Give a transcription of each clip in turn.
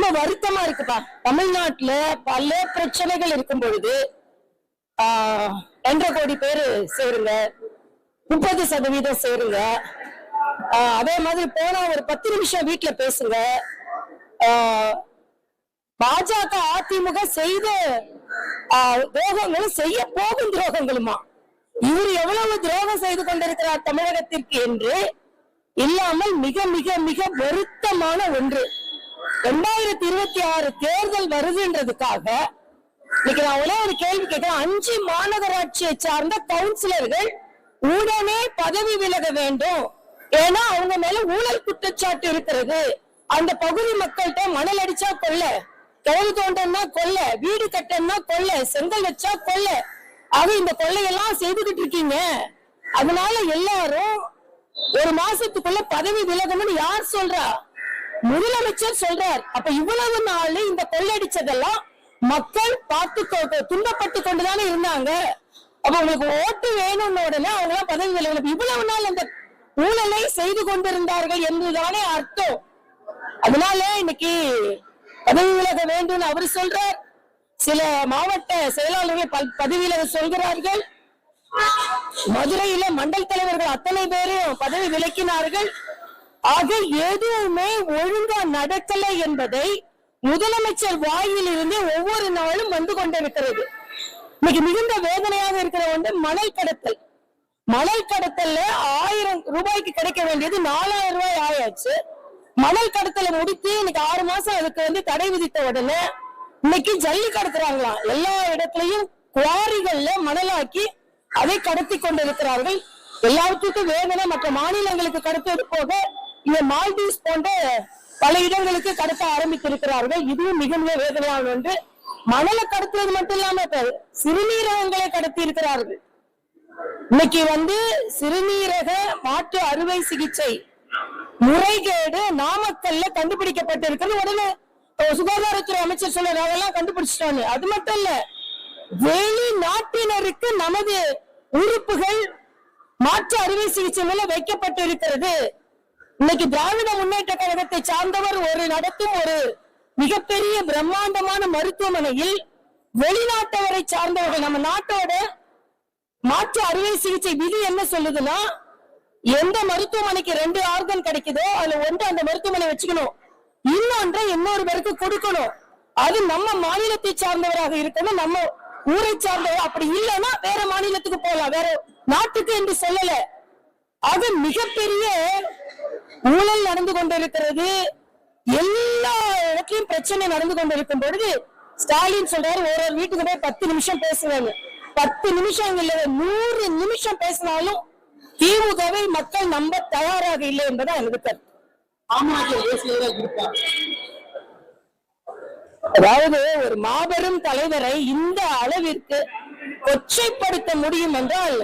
ரொம்ப வருத்தமா இருக்குப்பா. தமிழ்நாட்டுல பல பிரச்சனைகள் இருக்கும் பொழுது ஆஹ், ரெண்டரை கோடி பேரு சேருங்க. முப்பது சதவீதம் சேருங்க. அதே மாதிரி போனா ஒரு பத்து நிமிஷம் வீட்டுல பேசுங்க. பாஜக அதிமுக செய்த துரோகங்களும் செய்ய போகும் துரோகங்களுமா? இவர் எவ்வளவு துரோகம் செய்து கொண்டிருக்கிறார் தமிழகத்திற்கு என்று இல்லாமல் மிக மிக மிக வருத்தமான ஒன்று. ரெண்டாயிரத்தி இருபத்தி ஆறு தேர்தல் வருதுன்றதுக்காக இன்னைக்கு நான் ஒரே ஒரு கேள்வி கேட்கிறேன். அஞ்சு மாநகராட்சியை சார்ந்த கவுன்சிலர்கள் உடனே பதவி விலக வேண்டும். ஏன்னா அவங்க மேல ஊழல் குற்றச்சாட்டு இருக்கிறது. அந்த பகுதி மக்கள்கிட்ட மணல் அடிச்சா கொல்ல கிழவு தோண்டன்னா கொல்ல வீடு கட்டணும்னா கொல்ல செங்கல் வச்சா கொல்ல. ஆக இந்த கொள்ளையெல்லாம் செய்துகிட்டு இருக்கீங்க. அதனால எல்லாரும் ஒரு மாசத்துக்குள்ள பதவி விலகணும்னு யார் சொல்றா? முதலமைச்சர் சொல்றார். அப்ப இவ்வளவு நாள் இந்த கொள்ளடிச்சதெல்லாம் மக்கள் பார்த்து துன்பப்பட்டு கொண்டுதானே இருந்தாங்க. அப்ப உங்களுக்கு ஓட்டு வேணும்னு உடனே அவங்க எல்லாம் பதவி விலகல. இவ்வளவு நாள் அந்த ஊழலை செய்து கொண்டிருந்தார்கள் என்றுதானே அர்த்தம். அதனால இன்னைக்கு பதவி விலக வேண்டும் அவர் சொல்றார். சில மாவட்ட செயலாளர்கள் பதவி விலக சொல்கிறார்கள். மதுரையில மண்டல் தலைவர்கள் அத்தனை பேரும் பதவி விலக்கினார்கள். ஆக எதுவுமே ஒழுங்கா நடக்கல என்பதை முதலமைச்சர் வாயில் இருந்து ஒவ்வொரு நாளும் வந்து கொண்டிருக்கிறது. இன்னைக்கு மிகுந்த வேதனையாக இருக்கிற ஒன்று மணல் கடத்தல். மணல் கடத்தல்ல ஆயிரம் ரூபாய்க்கு கிடைக்க வேண்டியது நாலாயிரம் ரூபாய் ஆயாச்சு. மணல் கடத்தலை முடித்து இன்னைக்கு ஆறு மாசம் அதுக்கு வந்து தடை விதித்த உடனே இன்னைக்கு ஜல்லி கடத்துறாங்களாம் எல்லா இடத்துலயும் குவாரிகள்ல மணலாக்கி அதை கடத்தி கொண்டிருக்கிறார்கள். எல்லாத்துக்கும் வேதனை மற்ற மாநிலங்களுக்கு கடத்துவது போக இந்த மால்தீவ்ஸ் போன்ற பல இடங்களுக்கு கடத்த ஆரம்பித்திருக்கிறார்கள். இதுவும் மிக மிக வேதனையான ஒன்று. மணலை கடத்துவது மட்டும் இல்லாம சிறுநீரகங்களை கடத்தி இருக்கிறார்கள் இன்னைக்கு வந்து சிறுநீரக மாற்று அறுவை சிகிச்சை முறைகேடு நாமக்கல்ல கண்டுபிடிக்கப்பட்டிருக்கிறது. உடனே சுகாதாரத்துறை அமைச்சர் சொல்ல நாங்கெல்லாம் கண்டுபிடிச்சிட்டோன்னு அது மட்டும் இல்ல வெளிநாட்டினருக்கு நமது உறுப்புகள் மாற்று அறுவை சிகிச்சை மேல வைக்கப்பட்டு இருக்கிறது இன்னைக்கு திராவிட முன்னேற்ற கழகத்தை சார்ந்தவர் ஒரு நடத்தும் ஒரு மிகப்பெரிய பிரம்மாண்டமான மருத்துவமனையில் வெளிநாட்டவரை சார்ந்தவர்கள் நம்ம நாட்டோட மாற்று அறுவை சிகிச்சை விதி என்ன சொல்லுதுன்னா எந்த மருத்துவமனைக்கு ரெண்டு ஆர்கன் கிடைக்குதோ அதுல ஒன்று அந்த மருத்துவமனை வச்சுக்கணும். இன்னொன்றை இன்னொரு பேருக்கு கொடுக்கணும். அது நம்ம மாநிலத்தை சார்ந்தவராக இருக்கணும். நம்ம ஊரை சார்ந்தவர் அப்படி இல்லைன்னா வேற மாநிலத்துக்கு போகலாம். வேற நாட்டுக்கு என்று சொல்லல. அது மிகப்பெரிய ஊழல் நடந்து கொண்டிருக்கிறது. எல்லா இடத்துலயும் பிரச்சனை நடந்து கொண்டிருக்கும் பொழுது ஸ்டாலின் சொல்றாரு ஒரு ஒரு வீட்டுக்கு போய் பத்து நிமிஷம் பேசுவேன்னு. பத்து நிமிஷம் இல்ல நூறு நிமிஷம் பேசினாலும் திமுகவை மக்கள் நம்ப தயாராக இல்லை என்பதா எனக்கு கருத்து. அதாவது ஒரு மாபெரும் தலைவரை இந்த அளவிற்கு கொச்சைப்படுத்த முடியும் என்றால்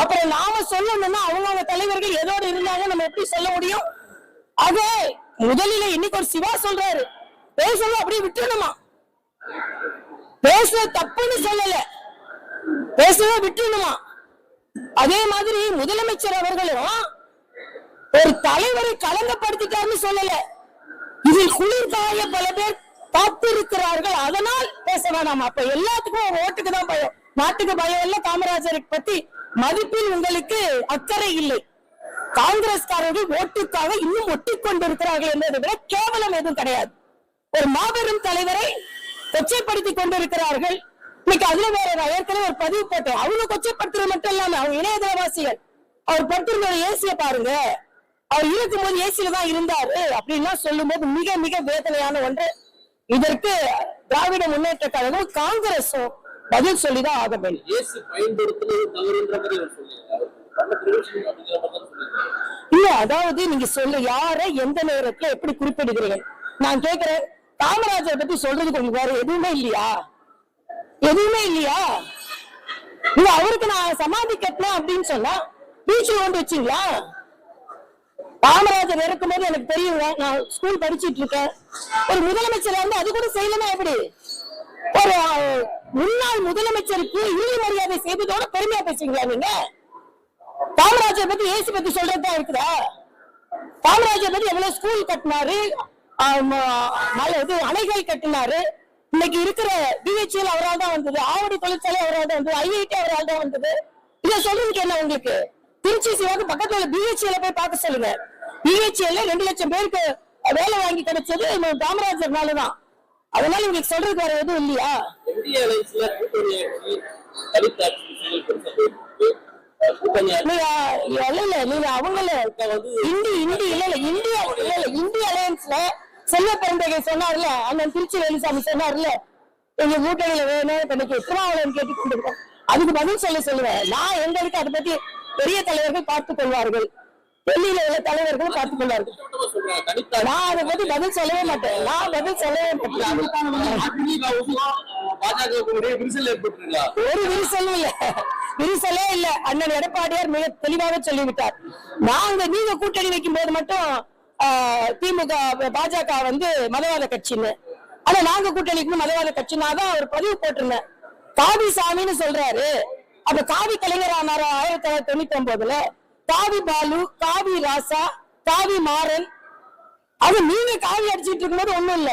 அப்புறம் நாம சொல்லணும்னா அவங்கவங்க தலைவர்கள் எதோடு இருந்தாங்க நம்ம எப்படி சொல்ல முடியும்? ஆக முதலில இன்னைக்கு ஒரு சிவா சொல்றாரு. பேசணும் அப்படியே விட்டுணுமா பேச தப்புன்னு சொல்லல. பேசவே விட்டுணுமா அதே மாதிரி முதலமைச்சர் அவர்களும் ஒரு தலைவரை கலங்கப்படுத்திட்டாருன்னு சொல்லல. இதில் குளிர்காய பல பேர் காத்திருக்கிறார்கள். அதனால் பேச வேணாமா? அப்ப எல்லாத்துக்கும் ஓட்டுக்கு தான் பயம். நாட்டுக்கு பயம் இல்ல காமராஜரை பத்தி மதிப்பில் உங்களுக்கு அக்கறை இல்லை. காங்கிரஸ்காரர்கள் ஓட்டுக்காக இன்னும் ஒட்டிக் கொண்டிருக்கிறார்கள் என்பதை விட கேவலம் எதுவும் கிடையாது. ஒரு மாபெரும் தலைவரை கொச்சைப்படுத்தி கொண்டிருக்கிறார்கள். இன்னைக்கு அதுல வேற நான் ஏற்கனவே ஒரு பதிவு போட்டேன். அவங்க கொச்சைப்படுத்துறது மட்டும் இல்லாம அவங்க இணையதளவாசிகள் அவர் படுத்திருந்த ஏசிய பாருங்க. அவர் இருக்கும்போது ஏசியில தான் இருந்தாரு அப்படின்லாம் சொல்லும்போது மிக மிக வேதனையான ஒன்று. இதற்கு திராவிட முன்னேற்ற கழகம் காங்கிரஸும் பதில் சொல்லிதான் ஆக வேண்டும். இல்ல அதாவது நீங்க சொல்ல யார எந்த நேரத்துல எப்படி குறிப்பிடுகிறீங்க நான் கேக்குறேன் காமராஜரை பத்தி சொல்றதுக்கு உங்களுக்கு வேற எதுவுமே இல்லையா? எதுவுமே இல்லையா? இல்ல அவருக்கு நான் சமாதி கட்டினேன் அப்படின்னு சொன்னா பீச்சில் கொண்டு வச்சீங்களா? காமராஜர் இருக்கும்போது எனக்கு தெரியுங்க நான் ஸ்கூல் படிச்சிட்டு இருக்கேன். ஒரு முதலமைச்சர் வந்து அது கூட செய்யலன்னா எப்படி? ஒரு முன்னாள் முதலமைச்சருக்கு இறுதி மரியாதை செய்ததோட பெருமையா பேசுறீங்களா நீங்க? காமராஜர் பத்தி ஏசி பத்தி சொல்றதுதான் இருக்குதா? காமராஜர் பத்தி எவ்வளவு ஸ்கூல் கட்டினாரு? இது அணைகள் கட்டினாரு. இன்னைக்கு இருக்கிற பிஹெச்எல் அவரால் தான் வந்தது. ஆவடி தொழிற்சாலை அவரால் தான் வந்தது. ஐஐடி அவரால் தான் வந்தது. இதை சொல்றதுக்கு என்ன உங்களுக்கு? திருச்சி சிவாக்கு பக்கத்துல உள்ள பிஹெச்எல் போய் பார்க்க சொல்லுங்க. பிஹெச்எல் ரெண்டு லட்சம் பேருக்கு வேலை வாங்கி கிடைச்சது காமராஜர்னால தான் அதனால உங்களுக்கு சொல்றதுக்கு வேற எதுவும் இல்லையா? நீங்க அவங்கள இந்தி இந்தி இல்ல இல்ல இந்தியா இல்ல இல்ல இந்திய அலையன்ஸ்ல செல்வ பெருந்தகை சொன்னார்ல அண்ணன் திருச்சி வேலுசாமி சொன்னார்ல எங்க கூட்டணியில வேணும் இன்னைக்கு திருமாவளவன் கேட்டு கொண்டிருக்கோம் அதுக்கு பதில் சொல்ல சொல்லுவேன். நான் எங்களுக்கு அதை பத்தி பெரிய தலைவர்கள் பார்த்துக் கொள்வார்கள். டெல்லியில உள்ள தலைவர்களும் பார்த்துக் கொள்வார்கள். நான் அதை பத்தி பதில் சொல்லவே மாட்டேன். நான் பதில் சொல்லவே மாட்டேன். ஒரு விரிசலும் இல்ல. விரிசலே இல்ல. அண்ணன் எடப்பாடியார் மிக தெளிவாக சொல்லிவிட்டார். நாங்க நீங்க கூட்டணி வைக்கும் போது மட்டும் திமுக பாஜக வந்து மதவாத கட்சின்னு. ஆனா நாங்க கூட்டணிக்கு மதவாத கட்சினா தான் அவர் பதிவு போட்டிருந்தேன் காவி சாமின்னு சொல்றாரு. அப்ப காவி கலைஞர் ஆனாரு? ஆயிரத்தி தொள்ளாயிரத்தி தொண்ணூத்தி ஒன்பதுல. காவி பாலு காவி ராசா காவி மாறன். அது நீங்க காவி அடிச்சுட்டு இருக்கும்போது ஒண்ணும் இல்ல.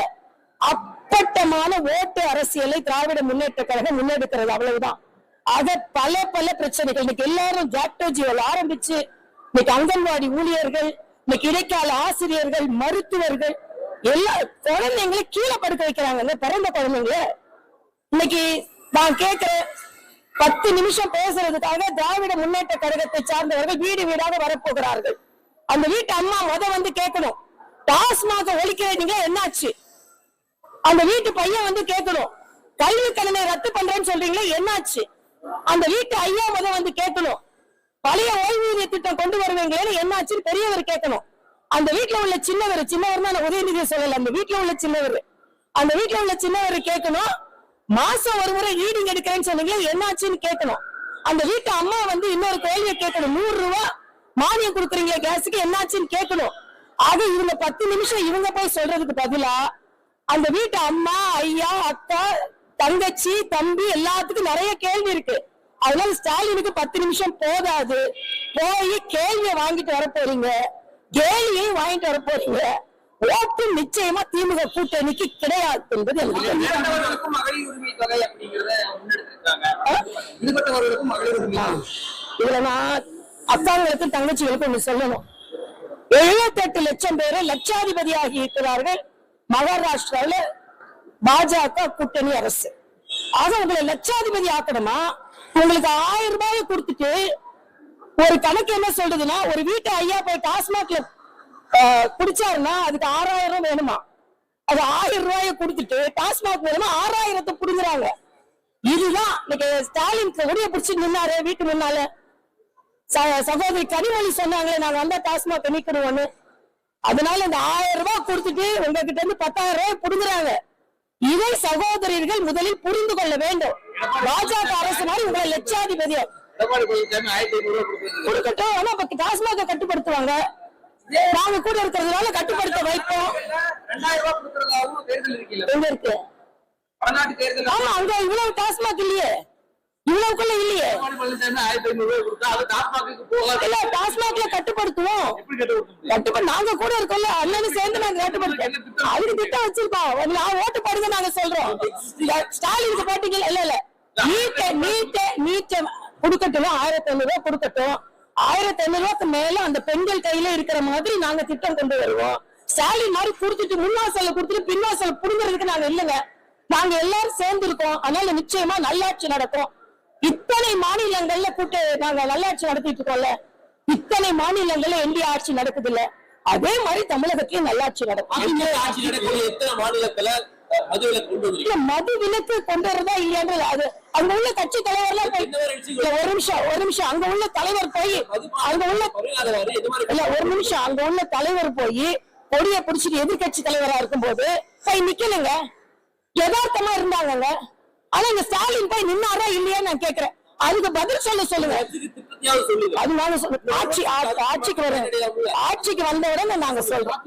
அப்பட்டமான ஓட்டு அரசியலை திராவிட முன்னேற்ற கழகம் முன்னெடுக்கிறது அவ்வளவுதான். அத பல பல பிரச்சனைகள். இன்னைக்கு எல்லாரும் ஜாக்டோஜிவல் ஆரம்பிச்சு இன்னைக்கு அங்கன்வாடி ஊழியர்கள் இன்னைக்கு இடைக்கால ஆசிரியர்கள் மருத்துவர்கள் எல்லா குழந்தைங்களை கீழே படுக்க வைக்கிறாங்க பிறந்த குழந்தைங்கள. இன்னைக்கு நான் கேட்கிறேன் பத்து நிமிஷம் பேசுறதுக்காக திராவிட முன்னேற்ற கழகத்தை சார்ந்தவர்கள் வீடு வீடாக வரப்போகிறார்கள். அந்த வீட்டு அம்மா முத வந்து கேட்கணும். டாஸ்மாக ஒழிக்கிறீங்க என்னாச்சு? அந்த வீட்டு பையன் வந்து கேட்கணும். கல்வி கடனை ரத்து பண்றேன்னு சொல்றீங்களே என்னாச்சு? அந்த வீட்டு ஐயா முத வந்து கேட்கணும். பழைய ஓய்வூதிய திட்டம் கொண்டு வருவீங்களேன்னு என்னாச்சுன்னு பெரியவர் கேட்கணும். அந்த வீட்டுல உள்ள சின்னவர் சின்னவர் தான் உதயநிதி சொல்லல அந்த வீட்டுல உள்ள சின்னவர். அந்த வீட்டுல உள்ள சின்னவர் கேட்கணும் மாசம் ஒரு முறை ரீடிங் எடுக்கிறேன்னு சொன்னீங்க என்னாச்சுன்னு கேட்கணும். அந்த வீட்டு அம்மா வந்து இன்னொரு கேள்வியை கேட்கணும். நூறு ரூபா மானியம் கொடுக்குறீங்க கேஸுக்கு என்னாச்சுன்னு கேட்கணும். அது இவங்க பத்து நிமிஷம் இவங்க போய் சொல்றதுக்கு பதிலா அந்த வீட்டு அம்மா ஐயா அக்கா தங்கச்சி தம்பி எல்லாத்துக்கும் நிறைய கேள்வி இருக்கு. அதனால ஸ்டாலினுக்கு பத்து நிமிஷம் போதாது. போய் கேள்வியை வாங்கிட்டு வர போறீங்க கேள்வியையும் வாங்கிட்டு வர போறீங்க ஓட்டு நிச்சயமா திமுக கூட்டணிக்கு கிடையாது என்பது. இதுல நான் அக்காங்களுக்கும் தங்கச்சிகளுக்கும் ஒண்ணு சொல்லணும். எழுபத்தெட்டு லட்சம் பேரை லட்சாதிபதியாகி இருக்கிறார்கள் மகாராஷ்டிராவில பாஜக கூட்டணி அரசு. ஆக உங்களை லட்சாதிபதி ஆக்கணுமா? உங்களுக்கு ஆயிரம் ரூபாயை கொடுத்துட்டு ஒரு கணக்கு என்ன சொல்றதுன்னா ஒரு வீட்டு ஐயா போய் டாஸ்மாக்ல குடிச்சாருன்னா அதுக்கு ஆறாயிரம் வேணுமா? அது ஆயிரம் ரூபாயை கொடுத்துட்டு டாஸ்மாக் வேணுமா ஆறாயிரத்தை புடுங்குறாங்க. இதுதான் இன்னைக்கு ஸ்டாலின் உடைய பிடிச்சி நின்னாரு வீட்டு முன்னால. சகோதரி கனிமொழி சொன்னாங்களே நாங்க வந்தா டாஸ்மாக் நீக்கணும்னு அதனால இந்த ஆயிரம் ரூபாய் கொடுத்துட்டு உங்ககிட்ட இருந்து பத்தாயிரம் ரூபாய் புடுங்குறாங்க. இதை சகோதரர்கள் முதலில் புரிந்து கொள்ள வேண்டும். பாஜக அரசு மாதிரி உங்களை லட்சாதிபதி எடப்பாடி பழனிசாமி ஆயிரத்தி ஐநூறு ரூபாய் கொடுத்திருக்காரு. கொடுக்கட்டும். ஆனா டாஸ்மாக கட்டுப்படுத்துவாங்க. நாங்க கூட இருக்கிறதுனால கட்டுப்படுத்த வைப்போம். எங்க இருக்கு? ஆமா அங்க இவ்வளவு டாஸ்மாக் இல்லையே. இவ்வளவுக்குள்ள இல்லையே. இல்ல டாஸ்மாக்ல கட்டுப்படுத்துவோம். கட்டுப்பட நாங்க கூட இருக்கோம்ல அண்ணனும் சேர்ந்து நாங்க கட்டுப்படுத்தோம் அதுக்கு திட்டம் வச்சிருக்கோம் நான் ஓட்டு போடுங்க நாங்க சொல்றோம். ஸ்டாலினுக்கு போட்டீங்கல்ல இல்ல இல்ல. நீட்ட நீட்ட நீட்ட கொடுக்கட்டும் ஆயிரத்தி ஐநூறு ரூபாய் கொடுக்கட்டும். ஆயிரத்தி ஐநூறு ரூபாய்க்கு மேல அந்த பெண்கள் கையில இருக்கிற மாதிரி நாங்க திட்டம் கொண்டு வருவோம். ஸ்டாலின் மாதிரி கொடுத்துட்டு முன்வாசல கொடுத்துட்டு பின்வாசல் புடுங்குறதுக்கு நாங்க இல்லைங்க. நாங்க எல்லாரும் சேர்ந்து இருக்கோம் அதனால நிச்சயமா நல்லாட்சி நடக்கும். இத்தனை மாநிலங்கள்ல கூட்ட நாங்க நல்லாட்சி நடத்திட்டு இருக்கோம்ல. இத்தனை மாநிலங்கள்ல இந்திய ஆட்சி நடக்குது இல்ல அதே மாதிரி தமிழகத்திலயும் நல்லாட்சி நடக்கும். மது விலக்கு கொண்டு வரதா இல்லையான்றது அது அங்க உள்ள கட்சி தலைவர்லாம் போய் ஒரு நிமிஷம் ஒரு நிமிஷம். அங்க உள்ள தலைவர் போய் அங்க உள்ள இல்ல ஒரு நிமிஷம். அங்க உள்ள தலைவர் போய் கொடிய பிடிச்சிட்டு எதிர்கட்சி தலைவரா இருக்கும்போது போய் நிக்கலுங்க. யதார்த்தமா இருந்தாங்கங்க. ஆனா இங்க ஸ்டாலின் போய் நின்னாரா இல்லையா நான் கேக்குறேன். அதுக்கு பதில் சொல்ல சொல்லுங்க. திட்டத்தையாவது சொல்லுங்க ஆட்சி ஆட்சிக்கு வர ஆட்சிக்கு வந்த உடனே நாங்க சொல்றோம்.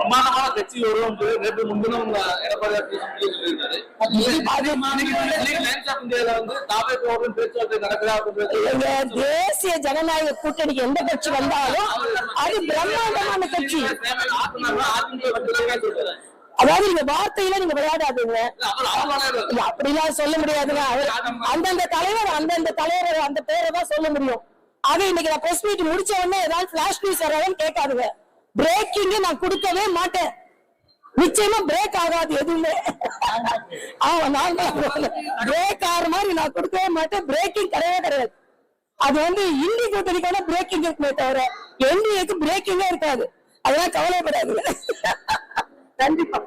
பிரமாண்டமான கட்சி வரும் நேற்று முன்தினம் எடப்பாடி எங்க தேசிய ஜனநாயக கூட்டணிக்கு எந்த கட்சி வந்தாலும் அது பிரம்மாண்டமான கட்சி. அதாவது நீங்க வார்த்தையில நீங்க விளையாடாதீங்க. அப்படிலாம் சொல்ல முடியாதுங்க அந்தந்த தலைவர் அந்தந்த தலைவர் அந்த பேரை தான் சொல்ல முடியும். ஆக இன்னைக்கு நான் பிரஸ் மீட் முடிச்ச உடனே ஏதாவது பிளாஷ் நியூஸ் வராதுன்னு கேட்காதுங்க. பிரேக்கிங் நான் கொடுக்கவே மாட்டேன். நிச்சயமா பிரேக் ஆகாது எதுவுமே. ஆமா நான் பிரேக் ஆகிற மாதிரி நான் கொடுக்கவே மாட்டேன். பிரேக்கிங் கிடையவே கிடையாது. அது வந்து இந்தி கூட்டணிக்கான பிரேக்கிங் இருக்குமே தவிர என்டிஏக்கு பிரேக்கிங்கே இருக்காது. அதெல்லாம் கவலைப்படாது கண்டிப்பா.